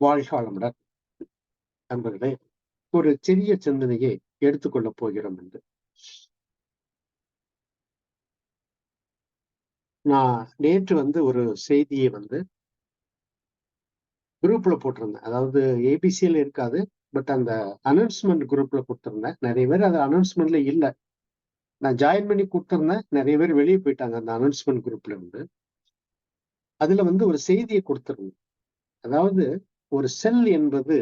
வாழ்க வளமுடன் நண்பர்களே ஒரு சிறிய சிந்தனையை எடுத்துக்கொள்ளப் போகிறோம் என்று நான் நேற்று வந்து ஒரு செய்தியை வந்து குரூப்ல போட்டிருந்தேன். அதாவது ஏபிசியில் இருக்காது பட் அந்த அனௌன்ஸ்மெண்ட் குரூப்ல கொடுத்துருந்தேன். நிறைய பேர் அது அனௌன்ஸ்மெண்ட்ல இல்லை. நான் ஜாயின் பண்ணி கொடுத்துருந்தேன். நிறைய பேர் வெளியே போயிட்டாங்க அந்த அனௌன்ஸ்மெண்ட் குரூப்ல இருந்து. அதுல வந்து ஒரு செய்தியை கொடுத்துருந்தேன். அதாவது ஒரு செல் என்பது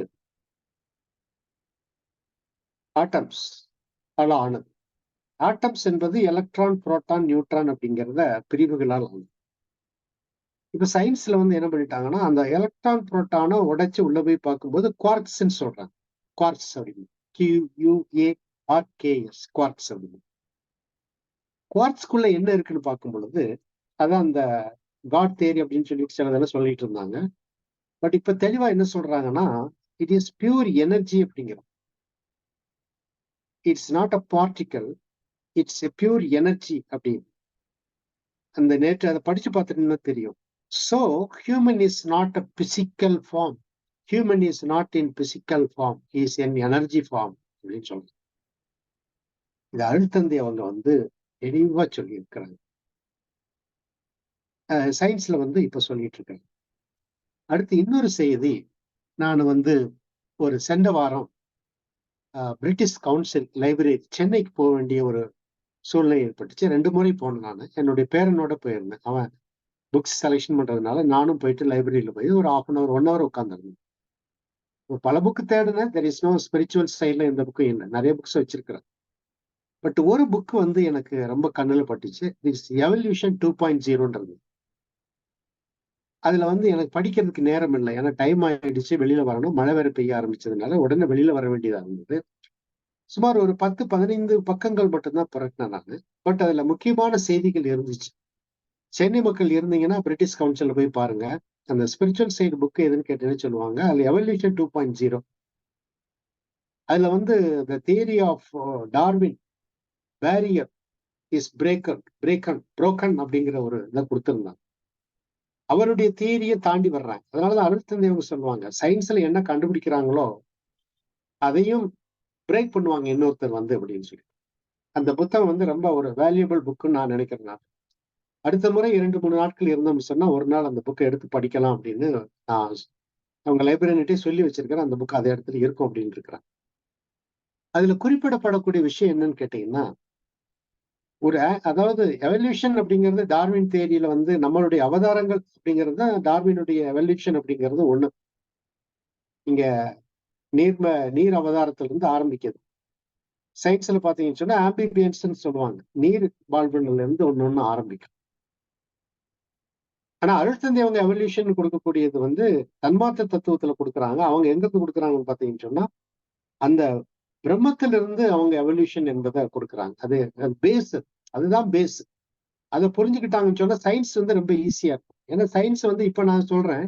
ஆட்டம்ஸ் ஆல ஆனது ஆட்டம்ஸ் என்பது எலக்ட்ரான் புரோட்டான் நியூட்ரான் அப்படிங்கிறத பிரிவுகளால் ஆனது. இப்ப சயின்ஸ்ல வந்து என்ன பண்ணிட்டாங்கன்னா அந்த எலக்ட்ரான் புரோட்டானை உடைச்சு உள்ள போய் பார்க்கும்போது குவார்க்ஸ்ன்னு சொல்றாங்க. குவார்க்ஸ் அப்படின்னு. கியூ யூஏ ஆர்கேஎஸ் குவார்க்ஸ் அப்படின்னு. குவார்ட்ஸ்குள்ள என்ன இருக்குன்னு பார்க்கும் பொழுது அதான் அந்த காட் தேரி அப்படின்னு சொல்லிட்டு சிலதெல்லாம் சொல்லிட்டு இருந்தாங்க. பட் இப்ப தெளிவா என்ன சொல்றாங்கன்னா இட் இஸ் பியூர் எனர்ஜி அப்படிங்கிறோம். It's not a particle it's a pure energy அப்படின்னு. அந்த நேற்று அதை படிச்சு பார்த்துட்டீங்கன்னா தெரியும். So human is not a physical form human is not in physical form is an energy form அப்படின்னு சொல்லுங்க இது அழுத்தந்தை அவங்க வந்து தெளிவா சொல்லி இருக்கிறாங்க சயின்ஸ்ல வந்து இப்ப சொல்லிட்டு இருக்காங்க. அடுத்து இன்னொரு செய்தி. நான் வந்து ஒரு சென்ற வாரம் பிரிட்டிஷ் கவுன்சில் லைப்ரரி சென்னைக்கு போக வேண்டிய ஒரு சூழ்நிலை ஏற்பட்டுச்சு. ரெண்டு முறை போனேன் நான். என்னுடைய பேரனோட போயிருந்தேன். அவன் புக்ஸ் செலெக்ஷன் பண்றதுனால நானும் போயிட்டு லைப்ரரியில போய் ஒரு half an hour one hour உட்காந்துருந்தேன் பல புக்கு தேடினேன். தெர் இஸ் நோ ஸ்பிரிச்சுவல் சைடில் எந்த புக்கும் இல்லை. நிறைய புக்ஸ் வச்சிருக்கிறேன். பட் ஒரு புக் வந்து எனக்கு ரொம்ப கண்ணில் பட்டுச்சு. இட்ஸ் எவல்யூஷன் டூ பாயிண்ட் ஜீரோன்றது அதுல வந்து எனக்கு படிக்கிறதுக்கு நேரம் இல்லை. ஏன்னா டைம் ஆயிடுச்சு வெளியில வரணும். மழை வேற பெய்ய ஆரம்பிச்சதுனால உடனே வெளியில வர வேண்டியதா இருந்தது. சுமார் ஒரு பத்து பதினைந்து பக்கங்கள் மட்டும்தான் புரட்டினேன் நான். பட் அதுல முக்கியமான செய்திகள் இருந்துச்சு. சென்னை மக்கள் இருந்தீங்கன்னா பிரிட்டிஷ் கவுன்சில்ல போய் பாருங்க. அந்த ஸ்பிரிச்சுவல் சைடு புக் எதுன்னு கேட்டேன்னு சொல்லுவாங்க. அதுல எவல்யூஷன் டூ பாயிண்ட் ஜீரோ அதுல வந்து the theory of Darwin barrier is breaker broken broken அப்படிங்கிற ஒரு இதை கொடுத்துருந்தாங்க. அவருடைய தியரியை தாண்டி வர்றாங்க. அதனாலதான் அருள் அவங்க சொல்லுவாங்க சயின்ஸ்ல என்ன கண்டுபிடிக்கிறாங்களோ அதையும் பிரேக் பண்ணுவாங்க இன்னொருத்தர் வந்து அப்படின்னு சொல்லி. அந்த புத்தகம் வந்து ரொம்ப ஒரு வேல்யூபிள் புக்குன்னு நான் நினைக்கிறேன் நான். அடுத்த முறை இரண்டு மூணு நாட்கள் இருந்தோம்னு சொன்னா ஒரு நாள் அந்த புக்கை எடுத்து படிக்கலாம் அப்படின்னு நான் அவங்க லைப்ரரிட்டே சொல்லி வச்சிருக்கிறேன் அந்த புக் அதே இடத்துல இருக்கும் அப்படின்னு இருக்கிறேன் அதுல குறிப்பிடப்படக்கூடிய விஷயம் என்னன்னு கேட்டீங்கன்னா ஒரு அதாவது எவல்யூஷன் அப்படிங்கிறது டார்வின் தேரியில வந்து நம்மளுடைய அவதாரங்கள் அப்படிங்கிறது தான் டார்வினுடைய எவல்யூஷன் அப்படிங்கிறது ஒண்ணு. இங்க நீர்ம நீர் அவதாரத்திலிருந்து ஆரம்பிக்குது. சயின்ஸ்ல பாத்தீங்கன்னு சொன்னா ஆம்பிபியன்ஸ் சொல்லுவாங்க. நீர் வாழ்வுல இருந்து ஒன்னு ஒண்ணு ஆரம்பிக்கும். ஆனா அழுத்தந்தி அவங்க எவல்யூஷன் கொடுக்கக்கூடியது வந்து தன்மாற்ற தத்துவத்துல கொடுக்குறாங்க. அவங்க எங்கிருந்து கொடுக்குறாங்கன்னு பாத்தீங்கன்னு சொன்னா அந்த பிரம்மத்திலிருந்து அவங்க எவல்யூஷன் என்பதை கொடுக்குறாங்க. அது பேஸ் அதுதான் பேஸ் அதை புரிஞ்சுக்கிட்டாங்கன்னு சொன்னா சயின்ஸ் வந்து ரொம்ப ஈஸியா இருக்கும். ஏன்னா சயின்ஸ் வந்து இப்ப நான் சொல்றேன்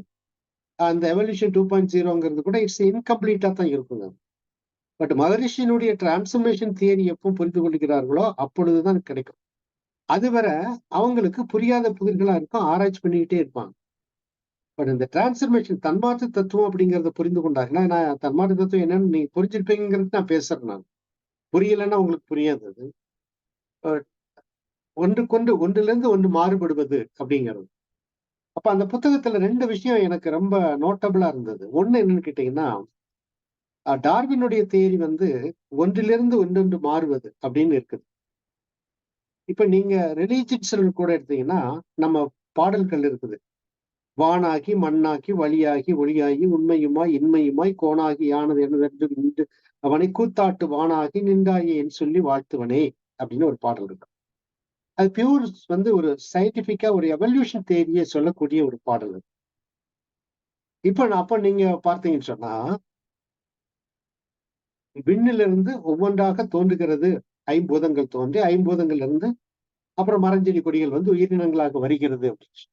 அந்த எவல்யூஷன் டூ பாயிண்ட் ஜீரோங்கிறது கூட இட்ஸ் இன்கம்ப்ளீட்டா தான் இருக்குங்க. பட் மகரிஷியினுடைய டிரான்ஸ்ஃபர்மேஷன் தியரி எப்போ புரிந்து கொள்கிறார்களோ அப்பொழுதுதான் கிடைக்கும். அதுவரை அவங்களுக்கு புரியாத புதிர்களா இருக்கும் ஆராய்ச்சி பண்ணிக்கிட்டே இருப்பாங்க. பட் இந்த டிரான்ஸ்ஃபர்மேஷன் தன்மாற்று தத்துவம் அப்படிங்கிறத புரிந்து கொண்டாங்கன்னா நான் தன்மாற்று தத்துவம் என்னன்னு நீங்க புரிஞ்சிருப்பீங்கிறது நான் பேசுறேன் நான். புரியலன்னா உங்களுக்கு புரியாது அது. ஒன்றுக்கொன்று ஒன்றிலிருந்து ஒன்று மாறுபடுவது அப்படிங்கிறது. அப்ப அந்த புத்தகத்துல ரெண்டு விஷயம் எனக்கு ரொம்ப நோட்டபிளா இருந்தது. ஒண்ணு என்னன்னு கேட்டீங்கன்னா டார்வினுடைய தேரி வந்து ஒன்றிலிருந்து ஒன்றொன்று மாறுவது அப்படின்னு இருக்குது. இப்ப நீங்க ரிலீஜியன்ஸ் கூட எடுத்தீங்கன்னா நம்ம பாடல்கள் இருக்குது. வானாகி மண்ணாக்கி வழியாகி ஒளியாகி உண்மையுமாய் இன்மையுமாய் கோணாகி யானது என்று நின்று அவனை கூத்தாட்டு வானாகி நின்றாயேன்னு சொல்லி வாழ்த்துவனே அப்படின்னு ஒரு பாடல் இருக்கு. அது பியூர் வந்து ஒரு சயின்டிபிக்கா ஒரு எவல்யூஷன் தேரியை சொல்லக்கூடிய ஒரு பாடல் இப்ப அப்ப நீங்க பார்த்தீங்கன்னு சொன்னா விண்ணிலிருந்து ஒவ்வொன்றாக தோன்றுகிறது. ஐம்பூதங்கள் தோன்றி ஐம்பூதங்கள் இருந்து அப்புறம் மரஞ்செடி கொடிகள் வந்து உயிரினங்களாக வருகிறது அப்படின்னு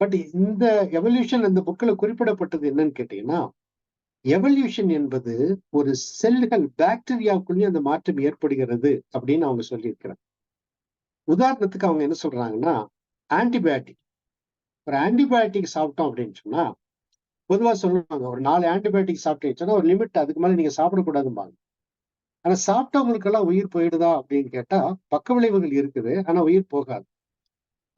பட் இந்த எவல்யூஷன் அந்த புக்கில் குறிப்பிடப்பட்டது என்னன்னு கேட்டீங்கன்னா எவல்யூஷன் என்பது ஒரு செல்கள் பாக்டீரியாவுக்குள்ளேயும் அந்த மாற்றம் ஏற்படுகிறது அப்படின்னு அவங்க சொல்லியிருக்கிறாங்க. உதாரணத்துக்கு அவங்க என்ன சொல்றாங்கன்னா ஆன்டிபயோட்டிக் ஒரு ஆன்டிபயோட்டிக் சாப்பிட்டோம் அப்படின்னு சொன்னா பொதுவா சொல்லுவாங்க ஒரு நாலு ஆன்டிபயோட்டிக் சொன்னா ஒரு லிமிட் அதுக்கு மேலே நீங்க சாப்பிடக்கூடாதும்பாங்க. ஆனா சாப்பிட்டவங்களுக்கெல்லாம் உயிர் போயிடுதா அப்படின்னு கேட்டா பக்க விளைவுகள் இருக்குது ஆனா உயிர் போகாது.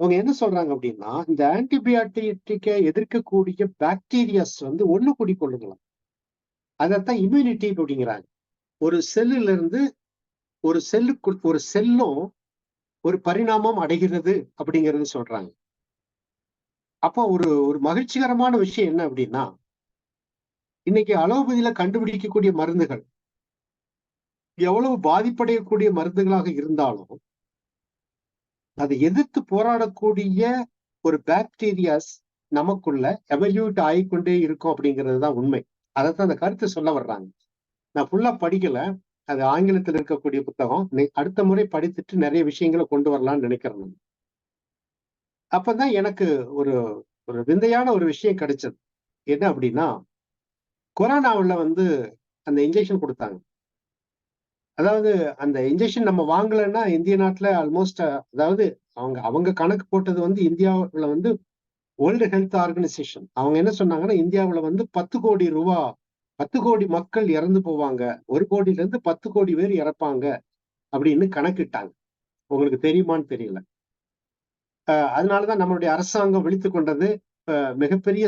அவங்க என்ன சொல்றாங்க அப்படின்னா இந்த ஆன்டிபயாட்டிக்கை எதிர்க்கக்கூடிய பாக்டீரியாஸ் வந்து ஒண்ணு கூடி கொள்ளுங்களாம் அதைத்தான் இம்யூனிட்டி அப்படிங்கிறாங்க. ஒரு செல்லுல இருந்து ஒரு செல்லு ஒரு செல்லும் ஒரு பரிணாமம் அடைகிறது அப்படிங்கிறது சொல்றாங்க. அப்போ ஒரு ஒரு மகிழ்ச்சிகரமான விஷயம் என்ன அப்படின்னா இன்னைக்கு அலோபதியில கண்டுபிடிக்கக்கூடிய மருந்துகள் எவ்வளவு பாதிப்படையக்கூடிய மருந்துகளாக இருந்தாலும் அதை எதிர்த்து போராடக்கூடிய ஒரு பாக்டீரியாஸ் நமக்குள்ள எவல்யூட் ஆகிக்கொண்டே இருக்கும் அப்படிங்கிறது தான் உண்மை. அதை தான் அந்த கருத்தை சொல்ல வர்றாங்க. நான் ஃபுல்லா படிக்கல. அது ஆங்கிலத்தில் இருக்கக்கூடிய புத்தகம். அடுத்த முறை படித்துட்டு நிறைய விஷயங்களை கொண்டு வரலாம்னு நினைக்கிறேன் அப்பதான் எனக்கு ஒரு ஒரு விந்தையான ஒரு விஷயம் கிடைச்சது. என்ன அப்படின்னா கொரோனாவில் வந்து அந்த இன்ஜெக்ஷன் கொடுத்தாங்க. அதாவது அந்த இன்ஜெக்ஷன் நம்ம வாங்கலைன்னா இந்திய நாட்டில் ஆல்மோஸ்ட் அதாவது அவங்க அவங்க கணக்கு போட்டது வந்து இந்தியாவில் வந்து வேர்ல்டு ஹெல்த் ஆர்கனைசேஷன் அவங்க என்ன சொன்னாங்கன்னா இந்தியாவில் வந்து பத்து கோடி ரூபா பத்து கோடி மக்கள் இறந்து போவாங்க. ஒரு கோடியிலேருந்து பத்து கோடி பேர் இறப்பாங்க அப்படின்னு கணக்கிட்டாங்க. உங்களுக்கு தெரியுமான்னு தெரியல. அதனாலதான் நம்மளுடைய அரசாங்கம் விழித்து கொண்டது மிகப்பெரிய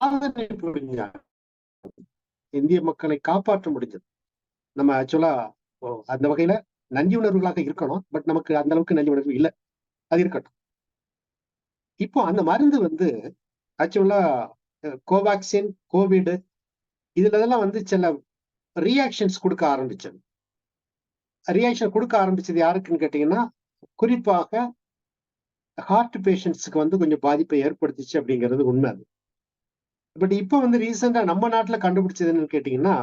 சாதனை புரிஞ்சாங்க இந்திய மக்களை காப்பாற்ற முடிஞ்சது நம்ம ஆக்சுவலா அந்த வகையில நன்றி உணர்வுகளாக இருக்கணும். பட் நமக்கு அந்த அளவுக்கு நன்றி உணர்வு இல்லை. அது இருக்கட்டும். இப்போ அந்த மருந்து வந்து ஆக்சுவலா கோவேக்சின் கோவிடு இதுல இதெல்லாம் வந்து சில ரியாக்ஷன்ஸ் கொடுக்க ஆரம்பிச்சது. ரியாக்ஷன் கொடுக்க ஆரம்பிச்சது யாருக்குன்னு கேட்டீங்கன்னா குறிப்பாக ஹார்ட் பேஷண்ட்ஸுக்கு வந்து கொஞ்சம் பாதிப்பை ஏற்படுத்திச்சு அப்படிங்கிறது உண்மை அது. பட் இப்போ வந்து ரீசெண்டா நம்ம நாட்டுல கண்டுபிடிச்சதுன்னு கேட்டீங்கன்னா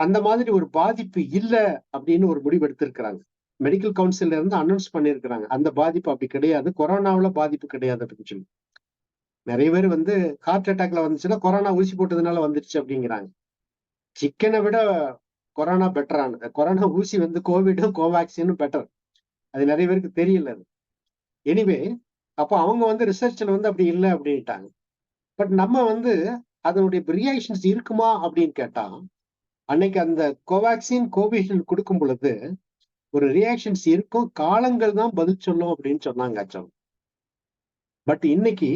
அந்த மாதிரி ஒரு பாதிப்பு இல்லை அப்படின்னு ஒரு முடிவு எடுத்திருக்கிறாங்க. மெடிக்கல் கவுன்சில்ல இருந்து அனௌன்ஸ் பண்ணியிருக்கிறாங்க. அந்த பாதிப்பு அப்படி கிடையாது. கொரோனாவில் பாதிப்பு கிடையாது அப்படின்னு சொல்லி. நிறைய பேர் வந்து ஹார்ட் அட்டாக்ல வந்துச்சுன்னா கொரோனா ஊசி போட்டதுனால வந்துருச்சு அப்படிங்கிறாங்க. சிக்கனை விட கொரோனா பெட்டரான கொரோனா ஊசி வந்து கோவிடும் கோவேக்சினும் பெட்டர் அது நிறைய பேருக்கு தெரியல அது. எனிவே அப்போ அவங்க வந்து ரிசர்ச்ல வந்து அப்படி இல்லை அப்படின்ட்டாங்க. பட் நம்ம வந்து அதனுடைய ரியாக்ஷன்ஸ் இருக்குமா அப்படின்னு கேட்டா அன்னைக்கு அந்த கோவேக்சின் கோவிஷீல்டு கொடுக்கும் பொழுது ஒரு ரியாக்ஷன்ஸ் இருக்கும் காலங்கள் தான் பதில் சொல்லும் அப்படின்னு சொன்னாங்க ஆக்சுவல் பட் இன்னைக்கு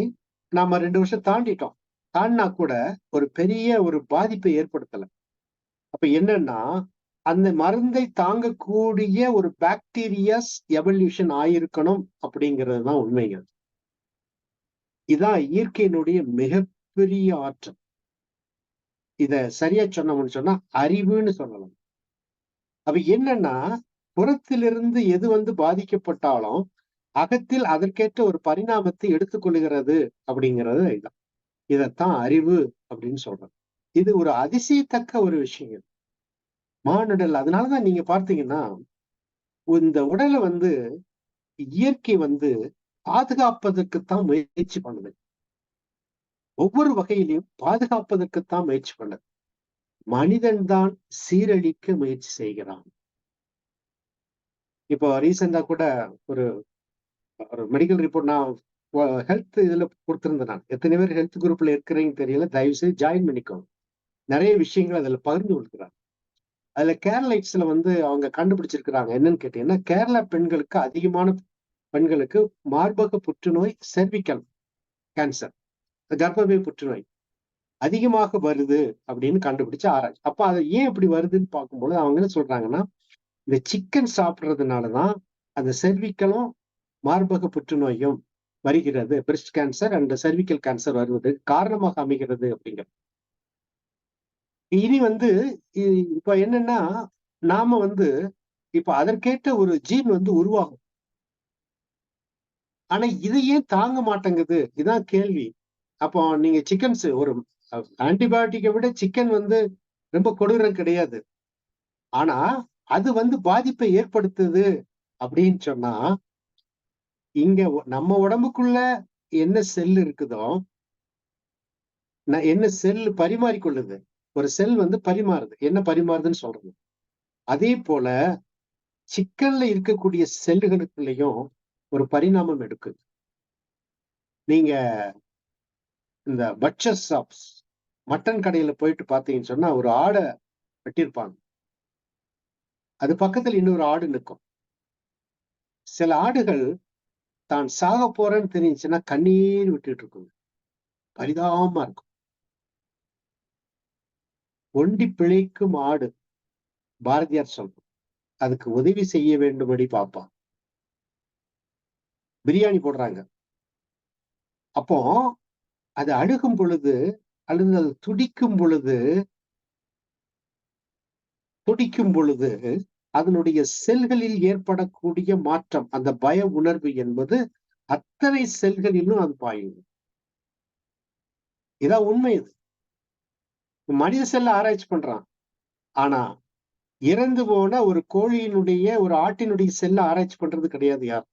நாம ரெண்டு வருஷம் தாண்டிட்டோம். தாண்டினா கூட ஒரு பெரிய ஒரு பாதிப்பை ஏற்படுத்தல. அப்ப என்னன்னா அந்த மருந்தை தாங்கக்கூடிய ஒரு பாக்டீரியாஸ் எவல்யூஷன் ஆயிருக்கணும் அப்படிங்கிறது தான் உண்மைகள். இதான் இயற்கையினுடைய மிகப்பெரிய ஆற்றல். இத சரியா சொன்னோம்னு சொன்னா அறிவுன்னு சொல்லலாம். அப்ப என்னன்னா புறத்திலிருந்து எது வந்து பாதிக்கப்பட்டாலும் அகத்தில் அதற்கேற்ற ஒரு பரிணாமத்தை எடுத்துக்கொள்கிறது அப்படிங்கிறது இதுதான். இதத்தான் அறிவு அப்படின்னு சொல்றது இது ஒரு அதிசயத்தக்க ஒரு விஷயம் மானுடல் அதனாலதான் நீங்க பார்த்தீங்கன்னா இந்த உடலை வந்து இயற்கை வந்து பாதுகாப்பதற்குத்தான் முயற்சி பண்ணுது. ஒவ்வொரு வகையிலையும் பாதுகாப்பதற்குத்தான் முயற்சி பண்ணுது. மனிதன் தான் சீரழிக்க முயற்சி செய்கிறான். இப்போ ரீசெண்டா கூட ஒரு ஒரு மெடிக்கல் ரிப்போர்ட் நான் ஹெல்த் இதுல கொடுத்திருந்தேன் நான். எத்தனை பேர் ஹெல்த் குரூப்ல இருக்கிறீங்க தெரியல தயவு செய்து ஜாயின் பண்ணிக்கோங்க. நிறைய விஷயங்கள் அதுல பகிர்ந்து கொடுக்குறாங்க அதுல கேரளைட்ஸ்ல வந்து அவங்க கண்டுபிடிச்சிருக்கிறாங்க. என்னன்னு கேட்டீங்கன்னா கேரளா பெண்களுக்கு அதிகமான பெண்களுக்கு மார்பக புற்றுநோய் செர்விக்கல் கேன்சர் கர்ப்பப்பை புற்றுநோய். அதிகமாக வருது அப்படின்னு கண்டுபிடிச்ச ஆராய்ச்சி. அப்ப அது ஏன் இப்படி வருதுன்னு பார்க்கும்போது அவங்க என்ன சொல்றாங்கன்னா இந்த சிக்கன் சாப்பிட்றதுனாலதான் அந்த செர்விக்கலும் மார்பக புற்றுநோயும் வருகிறது. Breast cancer and cervical cancer வருவது காரணமாக அமைகிறது அப்படிங்கிறது இனி வந்து இப்ப என்னன்னா நாம வந்து இப்ப அதற்கேற்ற ஒரு ஜீன் வந்து உருவாகும். ஆனா இது ஏன் தாங்க மாட்டேங்குது? இதான் கேள்வி. அப்போ நீங்க சிக்கன்ஸ் ஒரு ஆன்டிபயோட்டிக்கை விட சிக்கன் வந்து ரொம்ப கொடூரம் கிடையாது. ஆனா அது வந்து பாதிப்பை ஏற்படுத்துது அப்படின்னு சொன்னா இங்க நம்ம உடம்புக்குள்ள என்ன செல் இருக்குதோ என்ன செல் பரிமாறிக்கொள்ளுது? ஒரு செல் வந்து பரிமாறுது. என்ன பரிமாறுதுன்னு சொல்றது? அதே போல சிக்கன்ல இருக்கக்கூடிய செல்லுகளுக்குள்ளயும் ஒரு பரிணாமம் எடுக்குது. நீங்க இந்த பட்சஸ் ஷாப்ஸ் மட்டன் கடையில போயிட்டு பாத்தீங்கன்னு சொன்னா ஒரு ஆடை வெட்டியிருப்பாங்க அது பக்கத்துல இன்னொரு ஆடு நிற்கும். சில ஆடுகள் தான் சாக போறேன்னு தெரிஞ்சுன்னா கண்ணீர் விட்டுட்டு இருக்குங்க. பரிதாபமா இருக்கும். ஒண்டி பிழைக்கும் ஆடு பாரதியார் சொல்றோம் அதுக்கு உதவி செய்ய வேண்டும்படி பார்ப்பான். பிரியாணி போடுறாங்க. அப்போ அது அழுகும் பொழுது அல்லது அது துடிக்கும் பொழுது துடிக்கும் பொழுது அதனுடைய செல்களில் ஏற்படக்கூடிய மாற்றம் அந்த பய உணர்வு என்பது அத்தனை செல்களிலும் அது பாயும். இதான் உண்மை இது. மனித செல்ல ஆராய்ச்சி பண்றான். ஆனா இறந்து போன ஒரு கோழியினுடைய ஒரு ஆட்டினுடைய செல்ல ஆராய்ச்சி பண்றது கிடையாது யார்?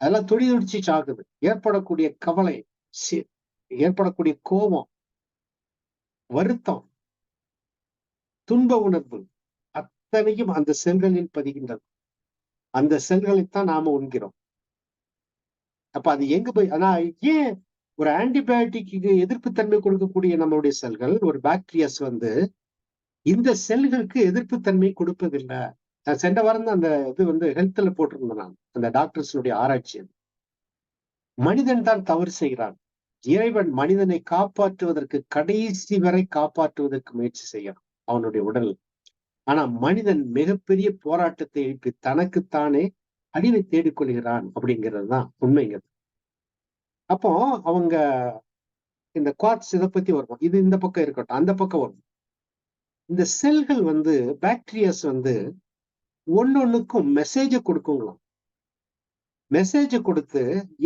அதெல்லாம் துடி துடிச்சு சாகுது ஏற்படக்கூடிய கவலை ஏற்படக்கூடிய கோபம் வருத்தம் துன்ப உணர்வு அத்தனையும் அந்த செல்களில் பதிகின்றது அந்த செல்களைத்தான் நாம உண்கிறோம். அப்ப அது எங்க போய் ஆனா ஏன் ஒரு ஆன்டிபயோட்டிக்கு எதிர்ப்பு தன்மை கொடுக்கக்கூடிய நம்மளுடைய செல்கள் ஒரு பாக்டீரியாஸ் வந்து இந்த செல்களுக்கு எதிர்ப்பு தன்மை கொடுப்பதில்லை. நான் சென்ற வாரம் அந்த இது வந்து ஹெல்த்ல போட்டிருந்தேன் நான். அந்த டாக்டர்ஸினுடைய ஆராய்ச்சி மனிதன் தான் தவறு செய்கிறான். இறைவன் மனிதனை காப்பாற்றுவதற்கு கடைசி வரை காப்பாற்றுவதற்கு முயற்சி செய்யறான் அவனுடைய உடல். ஆனா மனிதன் மிகப்பெரிய போராட்டத்தை எழுப்பி தனக்குத்தானே அழிவை தேடிக்கொள்கிறான் அப்படிங்கிறது தான் உண்மைங்கிறது அப்போ அவங்க இந்த குவாட்ஸ் இதை பத்தி வரும்? இது இந்த பக்கம் இருக்கட்டும் அந்த பக்கம் வரும்? இந்த செல்கள் வந்து பாக்டீரியாஸ் வந்து ஒன்னொன்னுக்கும் மெசேஜ கொடுக்குங்களாம் மெசேஜ கொடுத்து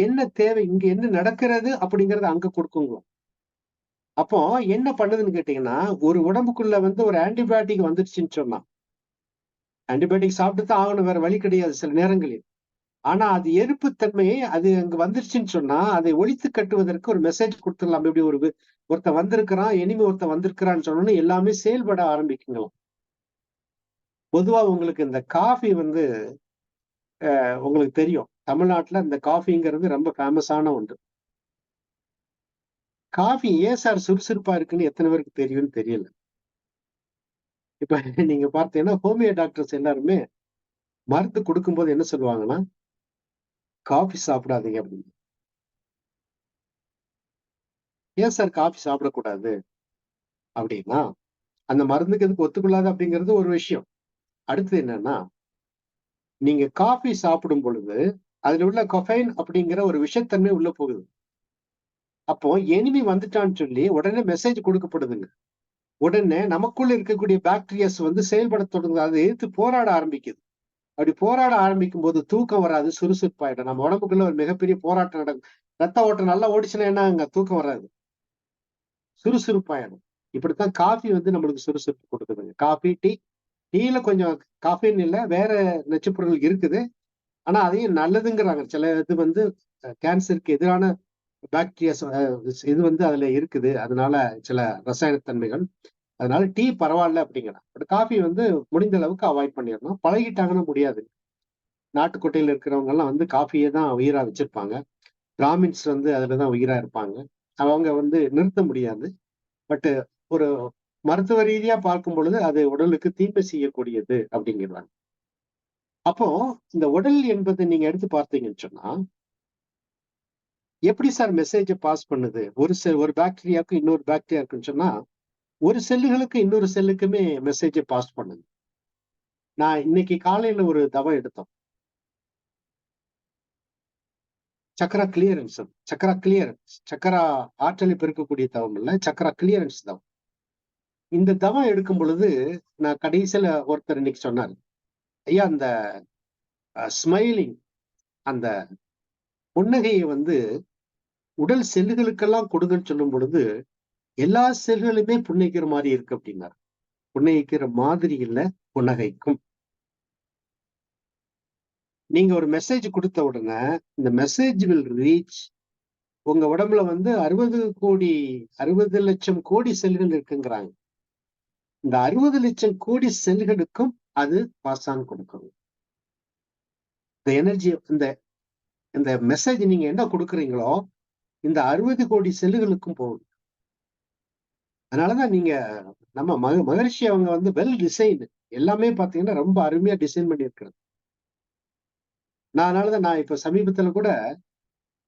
என்ன தேவை இங்க என்ன நடக்கிறது அப்படிங்கறத அங்க கொடுக்குங்களாம் அப்போ என்ன பண்ணுதுன்னு கேட்டீங்கன்னா ஒரு உடம்புக்குள்ள வந்து ஒரு ஆன்டிபயோட்டிக் வந்துருச்சுன்னு சொன்னா. ஆன்டிபயோட்டிக் சாப்பிட்டு தான் ஆகணும் வேற வழி கிடையாது சில நேரங்களில். ஆனா அது எருப்புத்தன்மையை அது அங்க வந்துருச்சுன்னு சொன்னா அதை ஒழித்து கட்டுவதற்கு ஒரு மெசேஜ் கொடுத்துடலாம். இப்படி ஒரு ஒருத்தன் வந்திருக்கிறான் இனிமே ஒருத்தன் வந்திருக்கிறான்னு சொன்னோன்னு எல்லாமே செயல்பட ஆரம்பிக்குங்களாம் பொதுவா உங்களுக்கு இந்த காஃபி வந்து உங்களுக்கு தெரியும். தமிழ்நாட்டுல இந்த காஃபிங்கிறது ரொம்ப ஃபேமஸான ஒன்று. காஃபி ஏன் சார் சுறுசுறுப்பா இருக்குன்னு எத்தனை பேருக்கு தெரியும்னு தெரியல. இப்ப நீங்க பார்த்தீங்கன்னா ஹோமியோ டாக்டர்ஸ் எல்லாருமே மருந்து கொடுக்கும்போது என்ன சொல்லுவாங்கன்னா காஃபி சாப்பிடாதீங்க அப்படின்னு. ஏன் சார் காஃபி சாப்பிடக்கூடாது? அப்படின்னா அந்த மருந்துக்கு எதுக்கு ஒத்துக்கொள்ளாது அப்படிங்கிறது ஒரு விஷயம். அடுத்தது என்னன்னா நீங்க காஃபி சாப்பிடும் பொழுது அதுல உள்ள கொஃபைன் அப்படிங்கிற ஒரு விஷத்தன்மை உள்ள போகுது. அப்போ எனிமி வந்துட்டான்னு சொல்லி உடனே மெசேஜ் கொடுக்கப்படுதுங்க. உடனே நமக்குள்ள இருக்கக்கூடிய பாக்டீரியாஸ் வந்து செயல்பட தொடங்குது. அதை எதிர்த்து போராட ஆரம்பிக்குது. அப்படி போராட ஆரம்பிக்கும் போது தூக்கம் வராது சுறுசுறுப்பாயிடும். நம்ம உடம்புக்குள்ள ஒரு மிகப்பெரிய போராட்டம் நடக்கும். ரத்த ஓட்டம் நல்லா ஓடிச்சுன்னா என்ன அங்க தூக்கம் வராது. சுறுசுறுப்பாயிடும். இப்படித்தான் காஃபி வந்து நம்மளுக்கு சுறுசுறுப்பு கொடுக்குதுங்க. காஃபி டீ டீல கொஞ்சம் காஃபின்னு இல்லை வேற நச்சுப்பொருள் இருக்குது. ஆனா அதையும் நல்லதுங்கிறாங்க. சில இது வந்து கேன்சருக்கு எதிரான பாக்டீரியாஸ் இது வந்து அதுல இருக்குது. அதனால சில ரசாயனத்தன்மைகள் அதனால டீ பரவாயில்ல அப்படிங்கிறான் பட் காஃபி வந்து முடிந்த அளவுக்கு அவாய்ட் பண்ணிடணும். பழகிட்டாங்கன்னா முடியாது. நாட்டுக்கோட்டையில் இருக்கிறவங்க எல்லாம் வந்து காஃபியை தான் உயிரா வச்சிருப்பாங்க. பிராமின்ஸ் வந்து அதுலதான் உயிரா இருப்பாங்க. அவங்க வந்து நிறுத்த முடியாது. பட்டு ஒரு மருத்துவ ரீதியா பார்க்கும் பொழுது அது உடலுக்கு தீமை செய்யக்கூடியது அப்படிங்கிறாங்க. அப்போ இந்த உடல் என்பதை நீங்க எடுத்து பார்த்தீங்கன்னு சொன்னா எப்படி சார் மெசேஜை பாஸ் பண்ணுது? ஒரு செல் ஒரு பாக்டீரியாவுக்கு இன்னொரு பாக்டீரியா இருக்குன்னு சொன்னா ஒரு செல்லுகளுக்கு இன்னொரு செல்லுக்குமே மெசேஜை பாஸ் பண்ணுது. நான் இன்னைக்கு காலையில ஒரு தவம் எடுத்தோம். சக்கரா கிளியரன்ஸ் சக்கரா கிளியரன்ஸ் சக்கரா ஆற்றலை பெருக்கக்கூடிய தவம் இல்லை சக்கரா கிளியரன்ஸ் தவம். இந்த தவம் எடுக்கும் பொழுது நான் கடைசியில ஒருத்தர் இன்னைக்கு சொன்னார். ஐயா அந்த ஸ்மைலிங் அந்த புன்னகையை வந்து உடல் செல்லுகளுக்கெல்லாம் கொடுங்கன்னு சொல்லும் பொழுது எல்லா செல்களுமே புன்னகைக்கிற மாதிரி இருக்கு அப்படின்னார். புன்னகிக்கிற மாதிரி இல்ல புன்னகைக்கும். நீங்க ஒரு மெசேஜ் கொடுத்த உடனே இந்த மெசேஜ் வில் ரீச் உங்க உடம்புல வந்து அறுபது கோடி அறுபது லட்சம் கோடி செல்கள் இருக்குங்கிறாங்க. இந்த அறுபது லட்சம் கோடி செல்களுக்கும் அது பாஸ் ஆன் கொடுக்கணும் இந்த எனர்ஜி இந்த இந்த மெசேஜ் நீங்க என்ன கொடுக்குறீங்களோ இந்த அறுபது கோடி செல்லுகளுக்கும் போகும். அதனாலதான் நீங்க நம்ம மக மகரிஷி அவங்க வந்து வெல் டிசைன் எல்லாமே பாத்தீங்கன்னா ரொம்ப அருமையா டிசைன் பண்ணியிருக்கிறது நான் அதனாலதான் நான் இப்ப சமீபத்துல கூட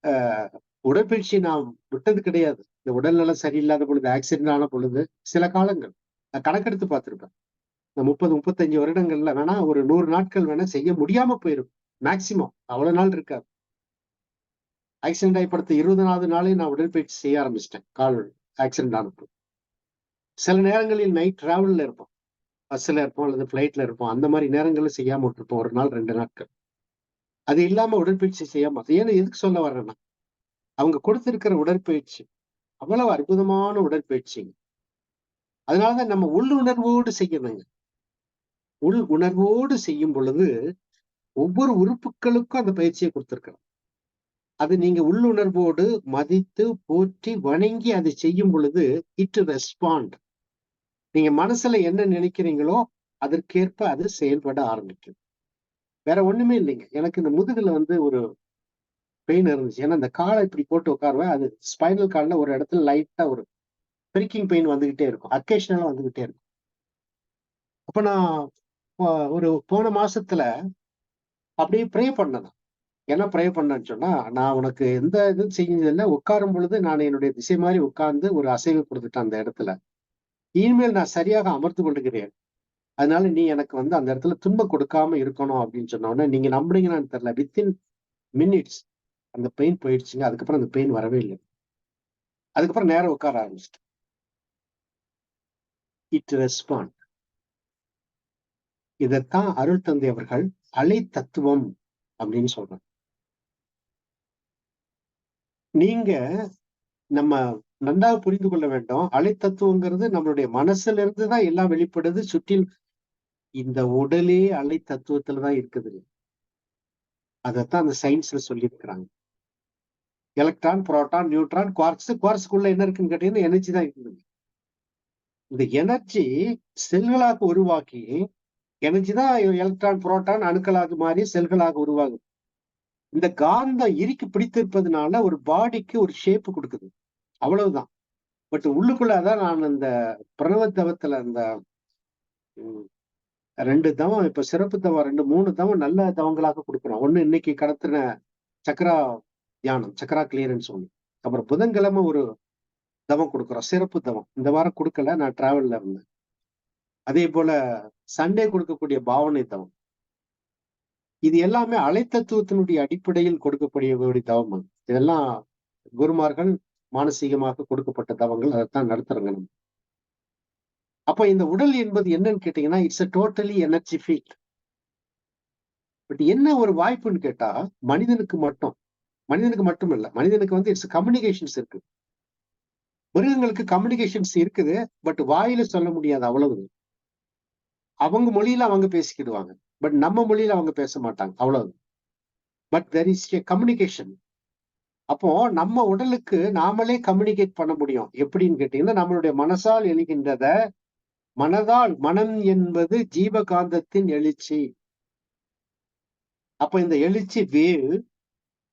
அஹ் உடற்பயிற்சி நான் விட்டது கிடையாது. இந்த உடல்நலம் சரியில்லாத பொழுது ஆக்சிடென்ட் ஆன பொழுது சில காலங்கள். நான் கணக்கெடுத்து பார்த்திருப்பேன். இந்த முப்பது முப்பத்தஞ்சு வருடங்கள்ல வேணா ஒரு நூறு நாட்கள் வேணா செய்ய முடியாம போயிரும். மேக்சிமம் அவ்வளவு நாள் இருக்காது. ஆக்சிடென்ட் இருபது இருபதனாவது நாளே நான் உடற்பயிற்சி செய்ய ஆரம்பிச்சிட்டேன் கால் ஆக்சிடென்ட் ஆனப்போ. சில நேரங்களில் நைட் டிராவலில் இருப்போம். பஸ்ஸில் இருப்போம் அல்லது ஃப்ளைட்டில் இருப்போம். அந்த மாதிரி நேரங்களில் செய்யாம விட்டுருப்போம் ஒரு நாள் ரெண்டு நாட்கள். அது இல்லாம உடற்பயிற்சி செய்யாமல் ஏன்னா எதுக்கு சொல்ல வர்றேன்னா அவங்க கொடுத்துருக்கிற உடற்பயிற்சி அவ்வளவு அற்புதமான உடற்பயிற்சி அதனாலதான் நம்ம உள்ளுணர்வோடு செய்யணுங்க உள் உணர்வோடு செய்யும் பொழுது ஒவ்வொரு உறுப்புகளுக்கும் அந்த பயிற்சியை கொடுத்திருக்கிறோம். அது நீங்க உள்ளுணர்வோடு மதித்து போற்றி வணங்கி அதை செய்யும் பொழுது இட் ரெஸ்பாண்ட் நீங்க மனசுல என்ன நினைக்கிறீங்களோ அதற்கேற்ப அது செயல்பட ஆரம்பிக்கும். வேற ஒண்ணுமே இல்லைங்க. எனக்கு இந்த முதுகுல வந்து ஒரு பெயின் இருந்துச்சு. ஏன்னா அந்த காலை இப்படி போட்டு உட்காருவேன். அது ஸ்பைனல் காலில் ஒரு இடத்துல லைட்டா ஒரு பிரிக்கிங் பெயின் வந்துகிட்டே இருக்கும். அக்கேஷனலா வந்துகிட்டே இருக்கும். அப்ப நான் ஒரு போன மாசத்துல அப்படியே ப்ரே பண்ணேன் என்ன ப்ரே பண்ணேன்னு சொன்னா நான் உனக்கு எந்த இதுவும் செஞ்சதில்லை உட்காரும் பொழுது நான் என்னுடைய திசை மாதிரி உட்கார்ந்து ஒரு அசைவு கொடுத்துட்டேன் அந்த இடத்துல. இனிமேல் நான் சரியாக அமர்த்து கொண்டுகிறேன் அதனால நீ எனக்கு வந்து அந்த இடத்துல துன்பம் கொடுக்காம இருக்கணும் அப்படின்னு சொன்ன நீங்க நம்புறீங்கன்னு தெரியல. வித்தின் மினிட்ஸ் அந்த பெயின் போயிடுச்சுங்க. அதுக்கப்புறம் அந்த பெயின் வரவே இல்லை. அதுக்கப்புறம் நேரம் உட்கார ஆரம்பிச்சிட்டு இட் ரெஸ்பாண்ட் இதைத்தான் அருள் தந்தை அவர்கள் அலை தத்துவம் அப்படின்னு சொல்றாங்க. நீங்க நம்ம நன்றாக புரிந்து கொள்ள வேண்டும். அலை தத்துவங்கிறது நம்மளுடைய மனசுல இருந்து தான் எல்லாம் வெளிப்படுது. சுற்றில் இந்த உடலே அலை தத்துவத்துல தான் இருக்குது. அதைத்தான் அந்த சயின்ஸ்ல சொல்லியிருக்கிறாங்க. எலக்ட்ரான் புரோட்டான் நியூட்ரான் குவார்க்ஸ் குவார்க்ஸ்க்குள்ள என்ன இருக்குன்னு கேட்டீங்கன்னா எனர்ஜி தான் இருக்குது. இந்த எனர்ஜி செல்களாக உருவாக்கி எனர்ஜி தான் எலக்ட்ரான் புரோட்டான் அணுக்களாக மாறி செல்களாக உருவாகுது. இந்த காந்தம் இறுக்கி பிடித்திருப்பதுனால ஒரு பாடிக்கு ஒரு ஷேப் கொடுக்குது. அவ்வளவுதான். பட் உள்ளுக்குள்ளதான் நான் இந்த பிரணவ தவத்துல அந்த ரெண்டு தவம் இப்ப சிறப்பு தவம் ரெண்டு மூணு தவம் நல்ல தவங்களாக கொடுக்குறோம். ஒண்ணு இன்னைக்கு கடத்தின சக்கரா தியானம் சக்கரா கிளியரன்ஸ் ஒண்ணு. அப்புறம் புதன்கிழமை ஒரு தவம் கொடுக்குறோம். சிறப்பு தவம். இந்த வாரம் கொடுக்கல நான் டிராவல்ல இருந்தேன். அதே போல சண்டே கொடுக்கக்கூடிய பாவனை தவம். இது எல்லாமே அலைத்தத்துவத்தினுடைய அடிப்படையில் கொடுக்கக்கூடிய தவம் இதெல்லாம் குருமார்கள் மானசீகமாக கொடுக்கப்பட்ட தவங்கள். அதைத்தான் நடத்துறாங்க நம்ம. அப்ப இந்த உடல் என்பது என்னன்னு கேட்டீங்கன்னா it's a totally energy field but என்ன ஒரு வாய்ப்புன்னு கேட்டா மனிதனுக்கு மட்டும். மனிதனுக்கு மட்டும் இல்லை. மனிதனுக்கு வந்து இட்ஸ் கம்யூனிகேஷன்ஸ் இருக்கு. மிருகங்களுக்கு கம்யூனிகேஷன்ஸ் இருக்குது பட் வாயில சொல்ல முடியாது அவ்வளவு. அவங்க மொழியில அவங்க பேசிக்கிடுவாங்க பட் நம்ம மொழியில அவங்க பேச மாட்டாங்க அவ்வளவு. But there is a communication அப்போ நம்ம உடலுக்கு நாமளே கம்யூனிகேட் பண்ண முடியும். எப்படின்னு கேட்டீங்கன்னா நம்மளுடைய மனசால் எழுகின்றத மனதால் மனம் என்பது ஜீவகாந்தத்தின் எழுச்சி. அப்ப இந்த எழுச்சி வேவ்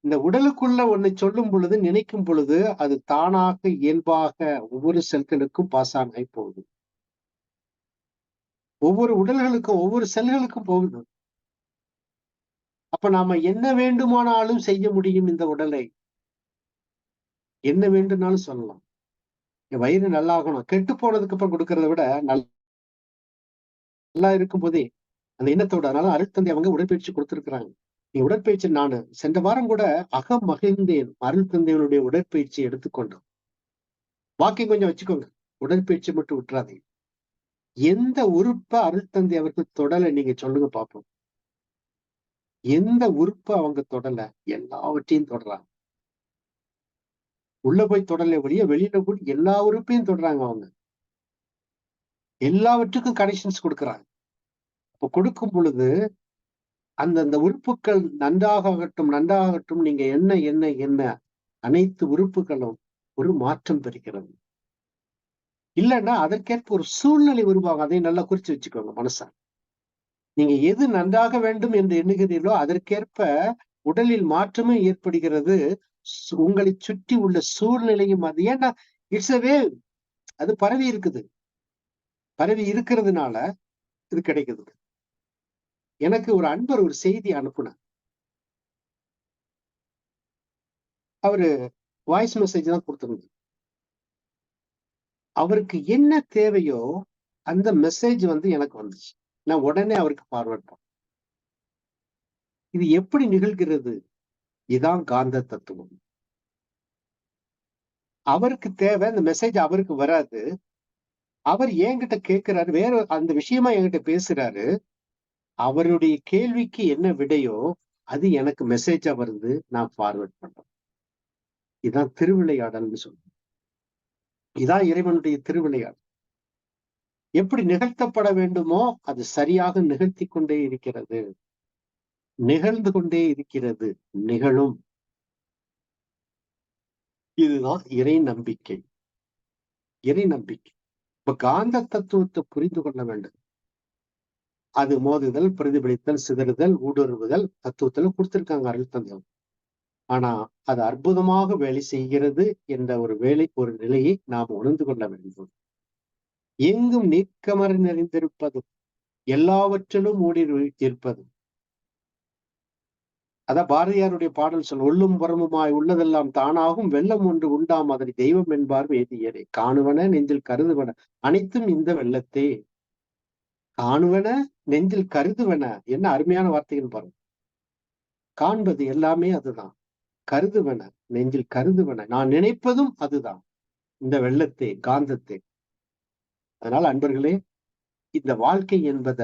இந்த உடலுக்குள்ள ஒன்னை சொல்லும் பொழுது நினைக்கும் பொழுது அது தானாக இயல்பாக ஒவ்வொரு செல்களுக்கும் பாஸ் ஆகி போகுது. ஒவ்வொரு உடல்களுக்கும் ஒவ்வொரு செல்களுக்கும் போகுது. அப்ப நாம என்ன வேண்டுமானாலும் செய்ய முடியும் இந்த உடலை. என்ன வேண்டும்னாலும் சொல்லலாம். என் வயிறு நல்லாகணும். கெட்டு போனதுக்கு அப்புறம் கொடுக்கறத விட நல்லா இருக்கும் போதே அந்த எண்ணத்தோட அதனால அருட்தந்தை அவங்க உடற்பயிற்சி கொடுத்துருக்குறாங்க. நீ உடற்பயிற்சி நானு சென்ற வாரம் கூட அகம் மகிழ்ந்தேன். அருள் தந்தையனுடைய உடற்பயிற்சி எடுத்துக்கொண்டோம் வாக்கிங் கொஞ்சம் வச்சுக்கோங்க. உடற்பயிற்சி மட்டும் விட்டுறாதீங்க. எந்த உறுப்பை அருள் தந்தை அவர்கள் தொடலை நீங்க சொல்லுங்க பார்ப்போம் எந்த உறுப்பை அவங்க தொடல? எல்லாவற்றையும் தொடறாங்க உள்ள போய் தொடல ஒழிய வெளியில கூட எல்லா உறுப்பையும் தொடறாங்க அவங்க. எல்லாவற்றுக்கும் கனெக்ஷன்ஸ் கொடுக்குறாங்க. இப்ப கொடுக்கும் பொழுது அந்தந்த உறுப்புகள் நன்றாகட்டும் நன்றாகட்டும் நீங்க என்ன என்ன என்ன அனைத்து உறுப்புகளும் ஒரு மாற்றம் பெறுகிறது. இல்லைன்னா அதற்கேற்ப ஒரு சூழ்நிலை உருவாகும். அதை நல்லா குறிச்சு வச்சுக்கோங்க மனசா. நீங்க எது நன்றாக வேண்டும் என்று எண்ணுகிறீர்களோ அதற்கேற்ப உடலில் மாற்றமும் ஏற்படுகிறது. உங்களை சுற்றி உள்ள சூழ்நிலையும் அது. ஏன்னா இட்ஸ் அது பரவி இருக்குது. பரவி இருக்கிறதுனால இது கிடைக்குது. எனக்கு ஒரு அன்பர் ஒரு செய்தி அனுப்புனார். அவரு வாய்ஸ் மெசேஜ் தான் கொடுத்திருந்தது அவருக்கு என்ன தேவையோ அந்த மெசேஜ் வந்து எனக்கு வந்துச்சு. நான் உடனே அவருக்கு ஃபார்வர்ட் பண்ணேன். இது எப்படி நிகழ்கிறது? இதான் காந்த தத்துவம். அவருக்கு தேவை அந்த மெசேஜ் அவருக்கு வராது. அவர் என்கிட்ட கேட்கிறாரு வேற அந்த விஷயமா என்கிட்ட பேசுறாரு. அவருடைய கேள்விக்கு என்ன விடையோ அது எனக்கு மெசேஜா வருது நான் ஃபார்வர்ட் பண்றேன். இதான் திருவிளையாடல்னு சொல்றேன். இதான் இறைவனுடைய திருவிளையாடல். எப்படி நிகழ்த்தப்பட வேண்டுமோ அது சரியாக நிகழ்த்தி கொண்டே இருக்கிறது. நிகழ்ந்து கொண்டே இருக்கிறது நிகழும். இதுதான் இறை நம்பிக்கை. இறை நம்பிக்கை. இப்ப காந்த தத்துவத்தை புரிந்து கொள்ள வேண்டும். அது மோதுதல் பிரதிபலித்தல் சிதறுதல் ஊடுருவுதல் தத்துவத்தில் கொடுத்திருக்காங்க அருள் தந்தம் ஆனா அது அற்புதமாக வேலை செய்கிறது என்ற ஒரு வேலை ஒரு நிலையை நாம் உணர்ந்து கொள்ள வேண்டும். எங்கும் நீக்கமர நிறைந்திருப்பதும் எல்லாவற்றிலும் ஊடி இருப்பதும் அதான் பாரதியாருடைய பாடல் சொல் உள்ளும் புறமுமாய் உள்ளதெல்லாம் தானாகும் வெள்ளம் ஒன்று உண்டாம் அதனை தெய்வம் என்பார் வேதியரே. காணுவன நெஞ்சில் கருதுவன அனைத்தும் இந்த வெள்ளத்தே. காணுவன நெஞ்சில் கருதுவன என்ன அருமையான வார்த்தைகள் பாருங்க. காண்பது எல்லாமே அதுதான். கருதுவன நெஞ்சில் கருதுவன. நான் நினைப்பதும் அதுதான். இந்த வெள்ளத்தை காந்தத்தை. அதனால அன்பர்களே இந்த வாழ்க்கை என்பத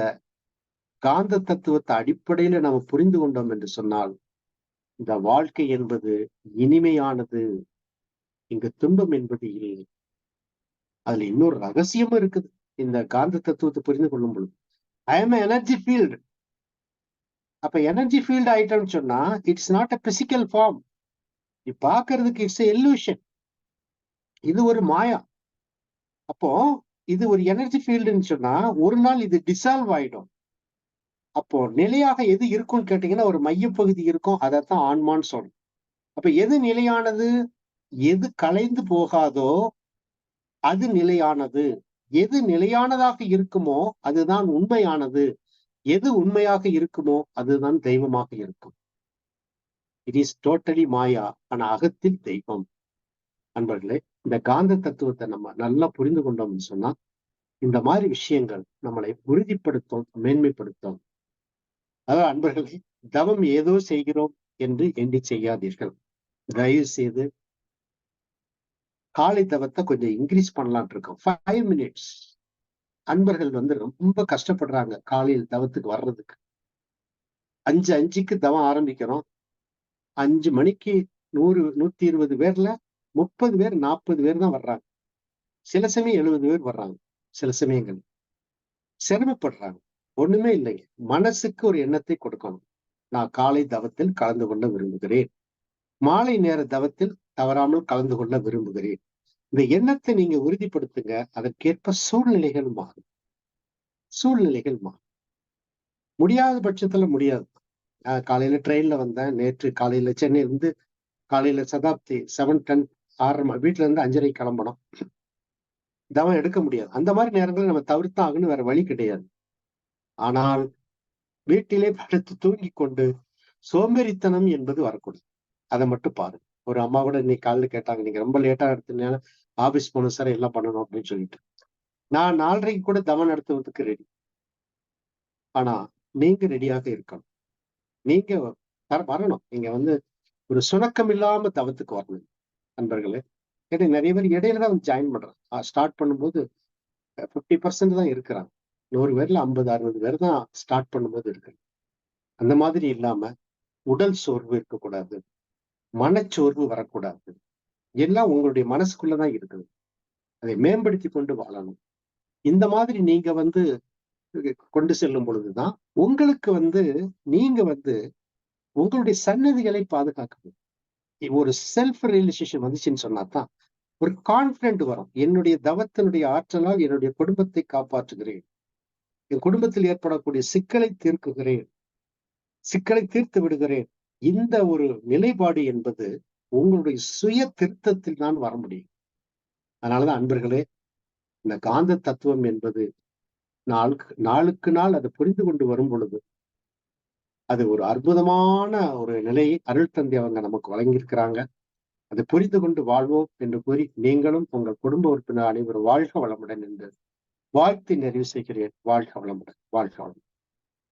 காந்த தத்துவத்தை அடிப்படையில நாம புரிந்து கொண்டோம் என்று சொன்னால் இந்த வாழ்க்கை என்பது இனிமையானது. இங்கு துன்பம் என்பது இல்லை. அதுல இன்னொரு ரகசியமும் இருக்குது. இந்த காந்த தத்துவத்தை புரிந்து கொள்ளும் பொழுது ஐ எம் எனர்ஜி ஃபீல்டு அப்ப எனர்ஜி ஃபீல்டு ஆயிட்டோம்னு சொன்னா it's not a physical form நீ பாக்குறதுக்கு இட்ஸ் எல்யூஷன் இது ஒரு மாயா. அப்போ இது ஒரு எனர்ஜி ஃபீல்டுன்னு சொன்னா ஒரு நாள் இது டிசால்வ் ஆயிடும். அப்போ நிலையாக எது இருக்கும்னு கேட்டீங்கன்னா ஒரு மையப்பகுதி இருக்கும் அதைத்தான் ஆன்மான்னு சொல்லணும் அப்ப எது நிலையானது? எது கலைந்து போகாதோ அது நிலையானது. எது நிலையானதாக இருக்குமோ அதுதான் உண்மையானது. எது உண்மையாக இருக்குமோ அதுதான் தெய்வமாக இருக்கும். இட் இஸ் டோட்டலி மாயா ஆனா அகத்தில் தெய்வம். அன்பர்களே இந்த காந்த தத்துவத்தை நம்ம நல்லா புரிந்து கொண்டோம்னு சொன்னா இந்த மாதிரி விஷயங்கள் நம்மளை உறுதிப்படுத்தும் மேன்மைப்படுத்தும். அதாவது அன்பர்களே தவம் ஏதோ செய்கிறோம் என்று எண்ணி செய்யாதீர்கள். தயவு செய்து காலை தவத்தை கொஞ்சம் இன்க்ரீஸ் பண்ணலான் இருக்கோம். ஃபைவ் மினிட்ஸ் அன்பர்கள் வந்து ரொம்ப கஷ்டப்படுறாங்க காலையில் தவத்துக்கு வர்றதுக்கு. அஞ்சு அஞ்சுக்கு தவம் ஆரம்பிக்கிறோம். அஞ்சு மணிக்கு நூறு நூத்தி இருபது பேர்ல முப்பது பேர் நாற்பது பேர் தான் வர்றாங்க. சில சமயம் எழுபது பேர் வர்றாங்க. சில சமயங்கள் சிரமப்படுறாங்க. ஒண்ணுமே இல்லைங்க. மனசுக்கு ஒரு எண்ணத்தை கொடுக்கணும். நான் காலை தவத்தில் கலந்து கொள்ள விரும்புகிறேன். மாலை நேர தவத்தில் தவறாமல் கலந்து கொள்ள விரும்புகிறேன். இந்த எண்ணத்தை நீங்க உறுதிப்படுத்துங்க. அதற்கேற்ப சூழ்நிலைகள் மாறும். சூழ்நிலைகள் மாறும். முடியாத பட்சத்துல முடியாது. காலையில ட்ரெயின்ல வந்தேன். நேற்று காலையில சென்னையில இருந்து காலையில சதாப்தி செவன் டென் ஆறு வீட்டுல இருந்து அஞ்சரை கிளம்பணும். தவம் எடுக்க முடியாது. அந்த மாதிரி நேரங்களில் நம்ம தவிர்த்தாகணும். வேற வழி கிடையாது. ஆனால் வீட்டிலே படுத்து தூங்கி கொண்டு சோம்பேறித்தனம் என்பது வரக்கூடாது. அதை மட்டும் பாருங்க. ஒரு அம்மா கூட இன்னைக்கு காலையில் கேட்டாங்க நீங்க ரொம்ப லேட்டா எடுத்தீங்கன்னா ஆபீஸ் போகணும் சார் எல்லாம் பண்ணணும்? அப்படின்னு சொல்லிட்டு. நான் நாலரைக்கு கூட தவன் நடத்துவதற்கு ரெடி ஆனா நீங்க ரெடியாக இருக்கணும். நீங்க வரணும். நீங்க வந்து ஒரு சுணக்கம் இல்லாம தவத்துக்கு வரணும் நண்பர்களே. ஏன்னா நிறைய பேர் இடையில தான் ஜாயின் பண்றாங்க. ஸ்டார்ட் பண்ணும்போது ஃபிஃப்டி பர்சன்ட் தான் இருக்கிறாங்க. நூறு பேர்ல ஐம்பது அறுபது பேர் தான் ஸ்டார்ட் பண்ணும்போது இருக்கு அந்த மாதிரி இல்லாம உடல் சோர்வு இருக்கக்கூடாது. மனச்சோர்வு வரக்கூடாது. எல்லாம் உங்களுடைய மனசுக்குள்ளதான் இருக்குது. அதை மேம்படுத்தி கொண்டு வாழணும். இந்த மாதிரி நீங்க வந்து கொண்டு செல்லும் பொழுதுதான் உங்களுக்கு வந்து நீங்க வந்து உங்களுடைய சன்னதிகளை பாதுகாக்கணும் ஒரு செல்ஃப் ரியலைசேஷன் வந்துச்சுன்னு சொன்னாதான் ஒரு கான்பிடென்ட் வரும். என்னுடைய தவத்தினுடைய ஆற்றலால் என்னுடைய குடும்பத்தை காப்பாற்றுகிறேன். என் குடும்பத்தில் ஏற்படக்கூடிய சிக்கலை தீர்க்குகிறேன். சிக்கலை தீர்த்து விடுகிறேன். இந்த ஒரு நிலைப்பாடு என்பது உங்களுடைய சுய திருத்தத்தில் தான் வர முடியும். அதனாலதான் அன்பர்களே இந்த காந்த தத்துவம் என்பது நாளுக்கு நாளுக்கு நாள் அதை புரிந்து கொண்டு வரும் பொழுது அது ஒரு அற்புதமான ஒரு நிலையை அருள் தந்தை அவங்க நமக்கு வழங்கியிருக்கிறாங்க. அதை புரிந்து கொண்டு வாழ்வோம் என்று கூறி நீங்களும் உங்கள் குடும்ப உறுப்பினர் அனைவரும் வாழ்க வளமுடன் என்று வாழ்த்து நிறைவு செய்கிறேன். வாழ்க வளமுடன். வாழ்க வளமுடன்.